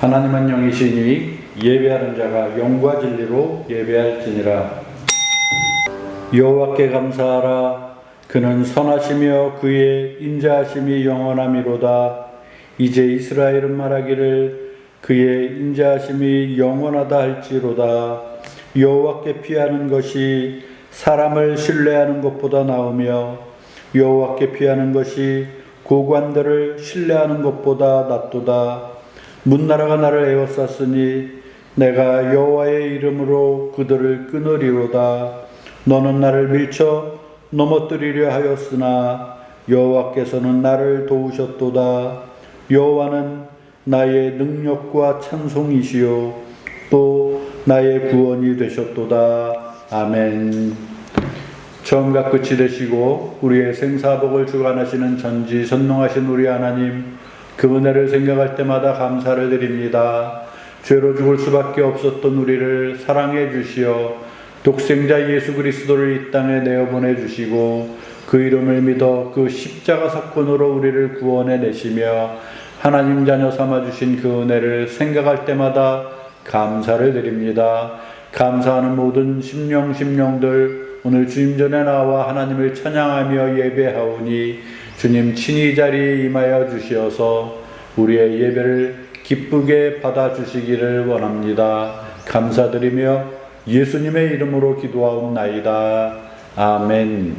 하나님은 영이시니 예배하는 자가 영과 진리로 예배할지니라. 여호와께 감사하라. 그는 선하시며 그의 인자하심이 영원함이로다. 이제 이스라엘은 말하기를 그의 인자하심이 영원하다 할지로다. 여호와께 피하는 것이 사람을 신뢰하는 것보다 나으며 여호와께 피하는 것이 고관들을 신뢰하는 것보다 낫도다 문나라가 나를 에워쌌으니 내가 여호와의 이름으로 그들을 끊으리로다. 너는 나를 밀쳐 넘어뜨리려 하였으나 여호와께서는 나를 도우셨도다. 여호와는 나의 능력과 찬송이시요 또 나의 구원이 되셨도다. 아멘. 처음과 끝이 되시고 우리의 생사복을 주관하시는 전지 선능하신 우리 하나님 그 은혜를 생각할 때마다 감사를 드립니다. 죄로 죽을 수밖에 없었던 우리를 사랑해 주시어 독생자 예수 그리스도를 이 땅에 내어 보내 주시고 그 이름을 믿어 그 십자가 사건으로 우리를 구원해 내시며 하나님 자녀 삼아 주신 그 은혜를 생각할 때마다 감사를 드립니다. 감사하는 모든 심령 심령들 오늘 주님 전에 나와 하나님을 찬양하며 예배하오니 주님 친히 이 자리에 임하여 주시어서 우리의 예배를 기쁘게 받아 주시기를 원합니다. 감사드리며 예수님의 이름으로 기도하옵나이다. 아멘.